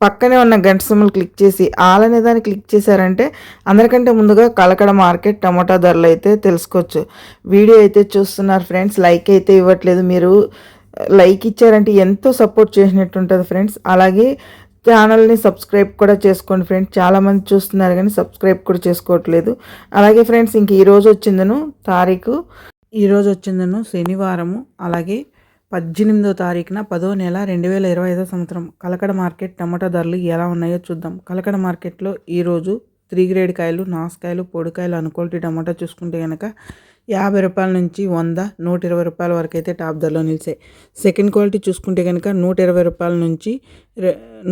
పక్కనే ఉన్న గంట సింబల్ క్లిక్ చేసి ఆల్ అనే దాన్ని క్లిక్ చేశారంటే అందరికంటే ముందుగా కలకడ మార్కెట్ టమాటా ధరలు అయితే తెలుసుకోవచ్చు. వీడియో అయితే చూస్తున్నారు ఫ్రెండ్స్ లైక్ అయితే ఇవ్వట్లేదు మీరు. లైక్ ఇచ్చారంటే ఎంతో సపోర్ట్ చేసినట్టు ఉంటుంది ఫ్రెండ్స్. అలాగే ఛానల్ని సబ్స్క్రైబ్ కూడా చేసుకోండి ఫ్రెండ్స్. చాలామంది చూస్తున్నారు కానీ సబ్స్క్రైబ్ కూడా చేసుకోవట్లేదు. అలాగే ఫ్రెండ్స్ ఇంక ఈరోజు వచ్చిందను తారీఖు. ఈరోజు వచ్చిందను శనివారము. అలాగే పద్దెనిమిదో తారీఖున పదో నెల రెండు వేల ఇరవై ఐదో సంవత్సరం కలకడ మార్కెట్ టమాటా ధరలు ఎలా ఉన్నాయో చూద్దాం. కలకడ మార్కెట్లో ఈరోజు త్రీ గ్రేడ్ కాయలు నాసుకాయలు పొడికాయలు అనుకోల్టీ టమాటా చూసుకుంటే కనుక యాభై రూపాయల నుంచి వంద నూట ఇరవై రూపాయల వరకు అయితే టాప్ ధరలో నిలిచాయి. సెకండ్ క్వాలిటీ చూసుకుంటే కనుక నూట ఇరవై రూపాయల నుంచి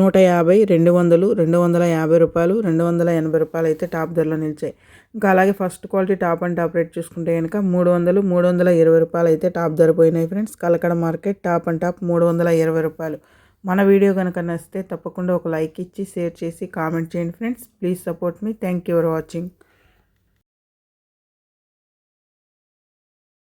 నూట యాభై రెండు వందలు రెండు వందల యాభై రూపాయలు రెండు వందల ఎనభై రూపాయలు అయితే టాప్ ధరలో నిలిచాయి. ఇంకా అలాగే first quality top and top rate చూసుకుంటే కనుక మూడు వందలు మూడు వందల ఇరవై రూపాయలు అయితే టాప్ ధర పోయినాయి friends. Kalakada market top and top మూడు వందల ఇరవై రూపాయలు. మన వీడియో కనుక నచ్చితే తప్పకుండా ఒక లైక్ ఇచ్చి షేర్ చేసి కామెంట్ చేయండి friends. Please support me. Thank you for watching.